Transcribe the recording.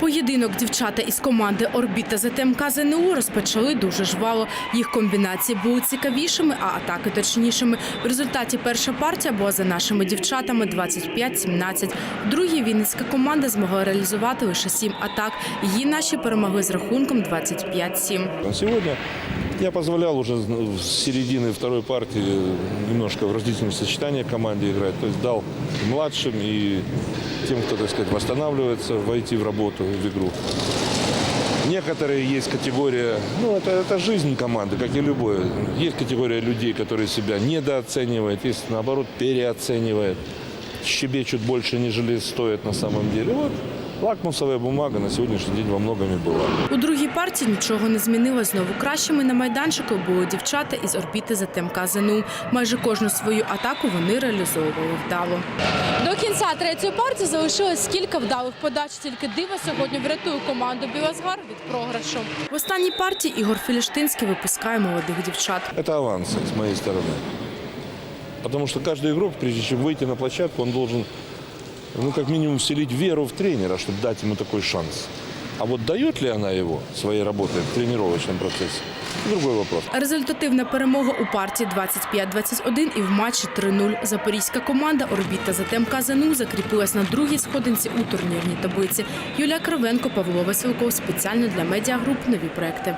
Поєдинок дівчата із команди Орбіта ЗТМК ЗНУ розпочали дуже жваво. Їх комбінації були цікавішими, а атаки точнішими. В результаті перша партія була за нашими дівчатами 25-17. Другі вінницька команда змогла реалізувати лише сім атак. Її наші перемогли з рахунком 25-7. Сьогодні я позволял уже с середины второй партии немножко в разделительном сочетании команде играть. То есть дал младшим и тем, кто, так сказать, восстанавливается, войти в работу, в игру. Некоторые есть категория, ну это, это жизнь команды, как и любое. Есть категория людей, которые себя недооценивают, есть наоборот переоценивают, щебечут больше, нежели стоят на самом деле. Вот лакмусовая бумага на сегодняшний день во многом и была. У другій партії нічого не змінилось. Знову кращими на майданчику були дівчата із орбіти ЗТМК ЗНУ. Майже кожну свою атаку вони реалізовували вдало. До кінця третьої партії залишилось кілька вдалих подач. Тільки дива сьогодні врятує команду Білозгар від програшу. В останній партії Ігор Філіштинський випускає молодих дівчат. Это аванс с моей стороны. Потому что каждый игрок, прежде чем выйти на площадку, он должен, ну, как минимум, вселить веру в тренера, чтобы дать ему такой шанс. А вот дает ли она его своей работой в тренировочном процессе, другой вопрос. Результативна перемога у партії 25-21 і в матчі 3-0. Запорізька команда Орбіта ЗТМК ЗНУ закріпилась на другій сходинці у турнірній таблиці. Юлія Кривенко, Павло Василков спеціально для медіагруп нові проекти.